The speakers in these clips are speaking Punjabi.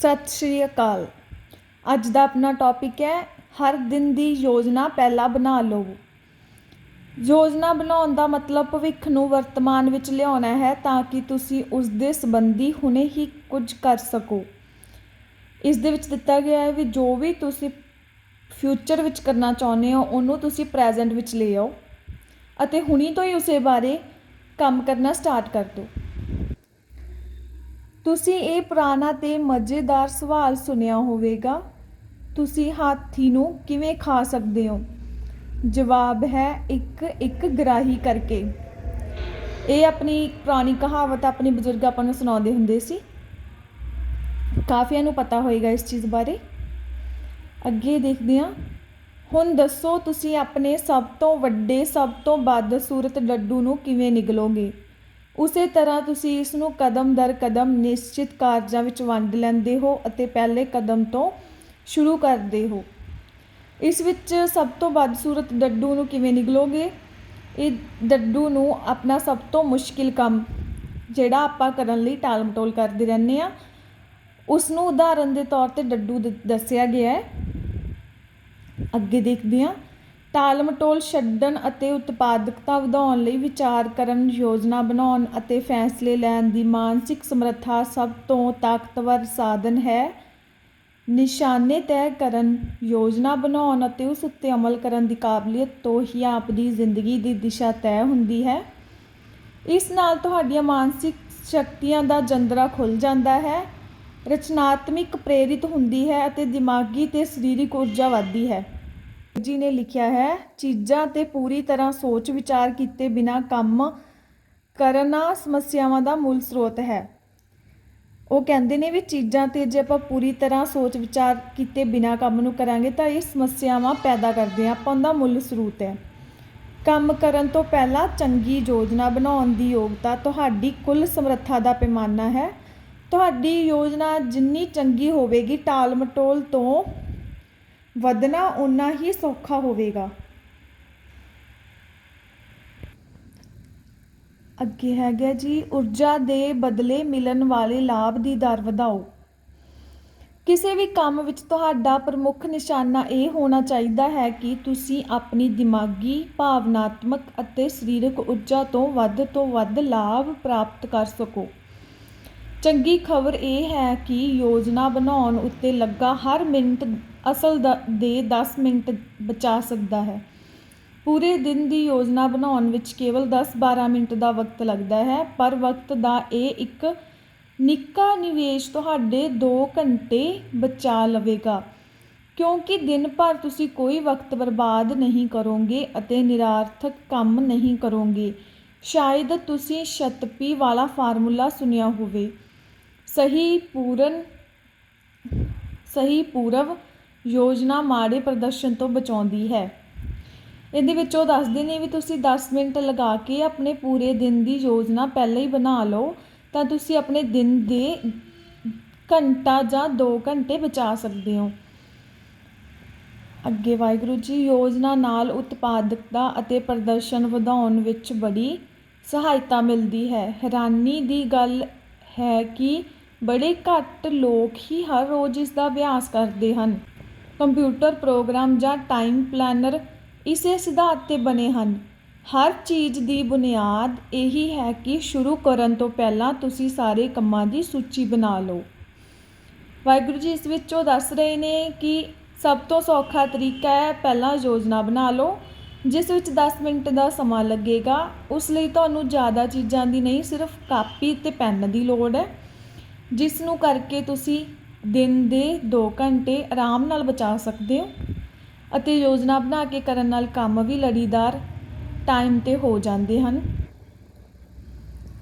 ਸਤਿ ਸ਼੍ਰੀ ਅਕਾਲ। ਅੱਜ ਦਾ ਆਪਣਾ ਟੌਪਿਕ ਹੈ, ਹਰ ਦਿਨ ਦੀ ਯੋਜਨਾ ਪਹਿਲਾਂ ਬਣਾ ਲਓ। ਯੋਜਨਾ ਬਣਾਉਣ ਦਾ ਮਤਲਬ ਭਵਿੱਖ ਨੂੰ ਵਰਤਮਾਨ ਵਿੱਚ ਲਿਆਉਣਾ ਹੈ ਤਾਂ ਕਿ ਤੁਸੀਂ ਉਸ ਦੇ ਸੰਬੰਧੀ ਹੁਣੇ ਹੀ ਕੁਝ ਕਰ ਸਕੋ। ਇਸ ਦੇ ਵਿੱਚ ਦਿੱਤਾ ਗਿਆ ਹੈ ਵੀ ਜੋ ਵੀ ਤੁਸੀਂ ਫਿਊਚਰ ਵਿੱਚ ਕਰਨਾ ਚਾਹੁੰਦੇ ਹੋ, ਉਹਨੂੰ ਤੁਸੀਂ ਪ੍ਰੈਜ਼ੈਂਟ ਵਿੱਚ ਲੈ ਆਓ ਅਤੇ ਹੁਣੀ ਤੋਂ ਹੀ ਉਸੇ ਬਾਰੇ ਕੰਮ ਕਰਨਾ ਸਟਾਰਟ ਕਰ ਦਿਓ। ਤੁਸੀਂ ਇਹ ਪੁਰਾਣਾ ਤੇ ਮਜ਼ੇਦਾਰ ਸਵਾਲ ਸੁਣਿਆ ਹੋਵੇਗਾ। ਤੁਸੀਂ ਹਾਥੀ ਨੂੰ ਕਿਵੇਂ ਖਾ ਸਕਦੇ ਹੋ? ਜਵਾਬ ਹੈ ਇੱਕ ਇੱਕ ਗਰਾਹੀ ਕਰਕੇ। ਇਹ ਆਪਣੀ ਪੁਰਾਣੀ ਕਹਾਵਤ ਆਪਣੇ ਬਜ਼ੁਰਗ ਆਪਾਂ ਨੂੰ ਸੁਣਾਉਂਦੇ ਹੁੰਦੇ ਸੀ। ਕਾਫੀਆਂ ਨੂੰ ਪਤਾ ਹੋਏਗਾ ਇਸ ਚੀਜ਼ ਬਾਰੇ। ਅੱਗੇ ਦੇਖਦੇ ਹਾਂ। ਹੁਣ ਦੱਸੋ ਤੁਸੀਂ ਆਪਣੇ ਸਭ ਤੋਂ ਵੱਡੇ, ਸਭ ਤੋਂ ਬਦਸੂਰਤ ਡੱਡੂ ਨੂੰ ਕਿਵੇਂ ਨਿਗਲੋਗੇ? ਉਸੇ ਤਰ੍ਹਾਂ ਤੁਸੀਂ ਇਸ ਨੂੰ ਕਦਮ ਦਰ ਕਦਮ ਨਿਸ਼ਚਿਤ ਕਾਰਜਾਂ ਵਿੱਚ ਵੰਡ ਲੈਂਦੇ ਹੋ ਅਤੇ ਪਹਿਲੇ ਕਦਮ ਤੋਂ ਸ਼ੁਰੂ ਕਰਦੇ ਹੋ। ਇਸ ਵਿੱਚ ਸਭ ਤੋਂ ਬਦਸੂਰਤ ਡੱਡੂ ਨੂੰ ਕਿਵੇਂ ਨਿਗਲੋਗੇ? ਇਹ ਡੱਡੂ ਨੂੰ ਆਪਣਾ ਸਭ ਤੋਂ ਮੁਸ਼ਕਿਲ ਕੰਮ, ਜਿਹੜਾ ਆਪਾਂ ਕਰਨ ਲਈ ਟਾਲ ਮਟੋਲ ਕਰਦੇ ਰਹਿੰਦੇ ਆ ਉਸ ਨੂੰ ਉਦਾਹਰਨ ਦੇ ਤੌਰ ਤੇ ਡੱਡੂ ਦ- ਦੱਸਿਆ ਗਿਆ ਹੈ। ਅੱਗੇ ਦੇਖਦੇ ਹਾਂ। ਟਾਲ ਮਟੋਲ ਛੱਡਣ ਅਤੇ ਉਤਪਾਦਕਤਾ ਵਧਾਉਣ ਲਈ ਵਿਚਾਰ ਕਰਨ ਯੋਜਨਾ ਬਣਾਉਣ ਅਤੇ ਫੈਸਲੇ ਲੈਣ ਦੀ ਮਾਨਸਿਕ ਸਮਰੱਥਾ ਸਭ ਤੋਂ ਤਾਕਤਵਰ ਸਾਧਨ ਹੈ। ਨਿਸ਼ਾਨੇ ਤੈਅ ਕਰਨ, ਯੋਜਨਾ ਬਣਾਉਣ ਅਤੇ ਉਸ ਉੱਤੇ ਅਮਲ ਕਰਨ ਦੀ ਕਾਬਲੀਅਤ ਤੋਂ ਹੀ ਆਪਦੀ ਜ਼ਿੰਦਗੀ ਦੀ ਦਿਸ਼ਾ ਤੈਅ ਹੁੰਦੀ ਹੈ। ਇਸ ਨਾਲ ਤੁਹਾਡੀਆਂ ਮਾਨਸਿਕ ਸ਼ਕਤੀਆਂ ਦਾ ਜੰਦਰਾ ਖੁੱਲ ਜਾਂਦਾ ਹੈ, ਰਚਨਾਤਮਿਕ ਪ੍ਰੇਰਿਤ ਹੁੰਦੀ ਹੈ ਅਤੇ ਦਿਮਾਗੀ ਤੇ ਸਰੀਰਕ ਊਰਜਾ ਵਧਦੀ ਹੈ। ਜੀ ਨੇ ਲਿਖਿਆ ਹੈ, ਚੀਜ਼ਾਂ ਤੇ ਪੂਰੀ ਤਰ੍ਹਾਂ ਸੋਚ ਵਿਚਾਰ ਕੀਤੇ ਬਿਨਾ ਕੰਮ ਕਰਨਾ ਸਮੱਸਿਆਵਾਂ ਦਾ ਮੂਲ ਸਰੋਤ ਹੈ। ਉਹ ਕਹਿੰਦੇ ਨੇ ਵੀ ਚੀਜ਼ਾਂ ਤੇ ਜੇ ਆਪਾਂ ਪੂਰੀ ਤਰ੍ਹਾਂ ਸੋਚ ਵਿਚਾਰ ਕੀਤੇ ਬਿਨਾ ਕੰਮ ਨੂੰ ਕਰਾਂਗੇ ਤਾਂ ਇਹ ਸਮੱਸਿਆਵਾਂ ਪੈਦਾ ਕਰਦੇ ਆ ਆਪਾਂ ਦਾ ਮੁੱਲ ਸਰੋਤ ਹੈ। ਕੰਮ ਕਰਨ ਤੋਂ ਪਹਿਲਾਂ ਚੰਗੀ ਯੋਜਨਾ ਬਣਾਉਣ ਦੀ ਯੋਗਤਾ ਤੁਹਾਡੀ ਕੁੱਲ ਸਮਰੱਥਾ ਦਾ ਪੈਮਾਨਾ ਹੈ। ਤੁਹਾਡੀ ਯੋਜਨਾ ਜਿੰਨੀ ਚੰਗੀ ਹੋਵੇਗੀ ਟਾਲ ਮਟੋਲ ਤੋਂ ਵਧਣਾ ਉਨਾ ਹੀ ਸੌਖਾ ਹੋਵੇਗਾ। ਅੱਗੇ ਹੈਗਾ ਜੀ, ਊਰਜਾ ਦੇ ਬਦਲੇ ਮਿਲਣ ਵਾਲੇ ਲਾਭ ਦੀ ਦਰ ਵਧਾਓ। ਕਿਸੇ ਵੀ ਕੰਮ ਵਿੱਚ ਤੁਹਾਡਾ ਪ੍ਰਮੁੱਖ ਨਿਸ਼ਾਨਾ ਇਹ ਹੋਣਾ ਚਾਹੀਦਾ ਹੈ ਕਿ ਤੁਸੀਂ ਆਪਣੀ ਦਿਮਾਗੀ, ਭਾਵਨਾਤਮਕ ਅਤੇ ਸਰੀਰਕ ਊਰਜਾ ਤੋਂ ਵੱਧ ਤੋਂ ਵੱਧ ਲਾਭ ਪ੍ਰਾਪਤ ਕਰ ਸਕੋ। ਚੰਗੀ ਖਬਰ ਇਹ ਹੈ ਕਿ ਯੋਜਨਾ ਬਣਾਉਣ ਉੱਤੇ ਲੱਗਾ ਹਰ ਮਿੰਟ ਅਸਲ ਦ- ਦੇ ਦਸ ਮਿੰਟ ਬਚਾ ਸਕਦਾ ਹੈ। ਪੂਰੇ ਦਿਨ ਦੀ ਯੋਜਨਾ ਬਣਾਉਣ ਵਿੱਚ ਕੇਵਲ ਦਸ ਬਾਰਾਂ ਮਿੰਟ ਦਾ ਵਕਤ ਲੱਗਦਾ ਹੈ, ਪਰ ਵਕਤ ਦਾ ਇਹ ਇੱਕ ਨਿੱਕਾ ਨਿਵੇਸ਼ ਤੁਹਾਡੇ 2 ਘੰਟੇ ਬਚਾ ਲਵੇਗਾ। ਕਿਉਂਕਿ ਦਿਨ ਭਰ ਤੁਸੀਂ ਕੋਈ ਵਕਤ ਬਰਬਾਦ ਨਹੀਂ ਕਰੋਗੇ ਅਤੇ ਨਿਰਾਰਥਕ ਕੰਮ ਨਹੀਂ ਕਰੋਗੇ। ਸ਼ਾਇਦ ਤੁਸੀਂ ਸ਼ਤਪੀ ਵਾਲਾ ਫਾਰਮੂਲਾ ਸੁਣਿਆ ਹੋਵੇ। ਸਹੀ ਪੂਰਨ, ਸਹੀ ਪੂਰਵ ਯੋਜਨਾ ਮਾੜੇ ਪ੍ਰਦਰਸ਼ਨ ਤੋਂ ਬਚਾਉਂਦੀ ਹੈ। ਇਹਦੇ ਵਿੱਚ ਉਹ ਦੱਸਦੇ ਨੇ ਵੀ ਤੁਸੀਂ 10 ਮਿੰਟ ਲਗਾ ਕੇ ਆਪਣੇ ਪੂਰੇ ਦਿਨ ਦੀ ਯੋਜਨਾ ਪਹਿਲਾਂ ਹੀ ਬਣਾ ਲਓ, ਤਾਂ ਤੁਸੀਂ ਆਪਣੇ ਦਿਨ ਦੇ ਘੰਟਾ ਜਾਂ 2 ਘੰਟੇ ਬਚਾ ਸਕਦੇ ਹੋ। ਅੱਗੇ ਵਾਹਿਗੁਰੂ ਜੀ, ਯੋਜਨਾ ਨਾਲ ਉਤਪਾਦਕਤਾ ਅਤੇ ਪ੍ਰਦਰਸ਼ਨ ਵਧਾਉਣ ਵਿੱਚ ਬੜੀ ਸਹਾਇਤਾ ਮਿਲਦੀ ਹੈ। ਹੈਰਾਨੀ ਦੀ ਗੱਲ ਹੈ ਕਿ ਬੜੇ ਘੱਟ ਲੋਕ ਹੀ ਹਰ ਰੋਜ਼ ਇਸ ਦਾ ਅਭਿਆਸ ਕਰਦੇ ਹਨ। ਕੰਪਿਊਟਰ ਪ੍ਰੋਗਰਾਮ ਜਾਂ ਟਾਈਮ ਪਲੈਨਰ ਇਸੇ ਸਿਧਾਂਤ ਤੇ ਬਣੇ ਹਨ। ਹਰ ਚੀਜ਼ ਦੀ ਬੁਨਿਆਦ ਇਹੀ ਹੈ ਕਿ ਸ਼ੁਰੂ ਕਰਨ ਤੋਂ ਪਹਿਲਾਂ ਤੁਸੀਂ ਸਾਰੇ ਕੰਮਾਂ ਦੀ ਸੂਚੀ ਬਣਾ ਲਓ। ਵਾਹਿਗੁਰੂ ਜੀ, ਇਸ ਵਿੱਚ ਉਹ ਦੱਸ ਰਹੇ ਨੇ ਕਿ ਸਭ ਤੋਂ ਸੌਖਾ ਤਰੀਕਾ ਹੈ ਪਹਿਲਾਂ ਯੋਜਨਾ ਬਣਾ ਲਓ, ਜਿਸ ਵਿੱਚ 10 ਮਿੰਟ ਦਾ ਸਮਾਂ ਲੱਗੇਗਾ। ਉਸ ਲਈ ਤੁਹਾਨੂੰ ਜ਼ਿਆਦਾ ਚੀਜ਼ਾਂ ਦੀ ਨਹੀਂ, ਸਿਰਫ ਕਾਪੀ ਤੇ ਪੈਨ ਦੀ ਲੋੜ ਹੈ, ਜਿਸ ਨੂੰ ਕਰਕੇ ਤੁਸੀਂ ਦਿਨ ਦੇ 2 ਘੰਟੇ ਆਰਾਮ ਨਾਲ ਬਚਾ ਸਕਦੇ ਹੋ ਅਤੇ ਯੋਜਨਾ ਬਣਾ ਕੇ ਕਰਨ ਨਾਲ ਕੰਮ ਵੀ ਲੜੀਦਾਰ ਟਾਈਮ ਤੇ ਹੋ ਜਾਂਦੇ ਹਨ।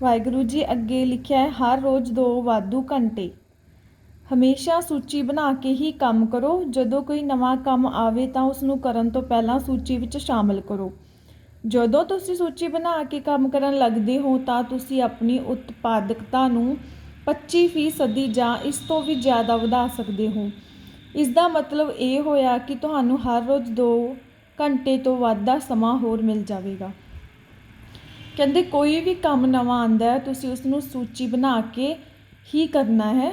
ਵਾਹਿਗੁਰੂ ਜੀ ਅੱਗੇ ਲਿਖਿਆ ਹੈ, ਹਰ ਰੋਜ਼ ਦੋ ਵਾਧੂ ਘੰਟੇ। ਹਮੇਸ਼ਾ ਸੂਚੀ ਬਣਾ ਕੇ ਹੀ ਕੰਮ ਕਰੋ। ਜਦੋਂ ਕੋਈ ਨਵਾਂ ਕੰਮ ਆਵੇ ਤਾਂ ਉਸ ਨੂੰ ਕਰਨ ਤੋਂ ਪਹਿਲਾਂ ਸੂਚੀ ਵਿੱਚ ਸ਼ਾਮਲ ਕਰੋ। ਜਦੋਂ ਤੁਸੀਂ ਸੂਚੀ ਬਣਾ ਕੇ ਕੰਮ ਕਰਨ ਲੱਗਦੇ ਹੋ ਤਾਂ ਤੁਸੀਂ ਆਪਣੀ ਉਤਪਾਦਕਤਾ ਨੂੰ 25% ਜਾਂ ਇਸ ਤੋਂ ਵੀ ਜ਼ਿਆਦਾ ਵਧਾ ਸਕਦੇ ਹੋ। ਇਸ ਦਾ ਮਤਲਬ ਇਹ ਹੋਇਆ ਕਿ ਤੁਹਾਨੂੰ ਹਰ ਰੋਜ਼ 2 ਘੰਟੇ ਤੋਂ ਵੱਧ ਦਾ ਸਮਾਂ ਹੋਰ ਮਿਲ ਜਾਵੇਗਾ। ਕਹਿੰਦੇ, ਕੋਈ ਵੀ ਕੰਮ ਨਵਾਂ ਆਂਦਾ ਹੈ, ਤੁਸੀਂ ਉਸ ਨੂੰ ਸੂਚੀ ਬਣਾ ਕੇ ਹੀ ਕਰਨਾ ਹੈ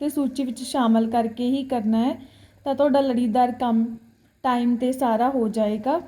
ਤੇ ਸੂਚੀ ਵਿੱਚ ਸ਼ਾਮਲ ਕਰਕੇ ਹੀ ਕਰਨਾ ਹੈ ਤਾਂ ਤੁਹਾਡਾ ਲੜੀਦਾਰ ਕੰਮ ਟਾਈਮ ਤੇ ਸਾਰਾ ਹੋ ਜਾਏਗਾ।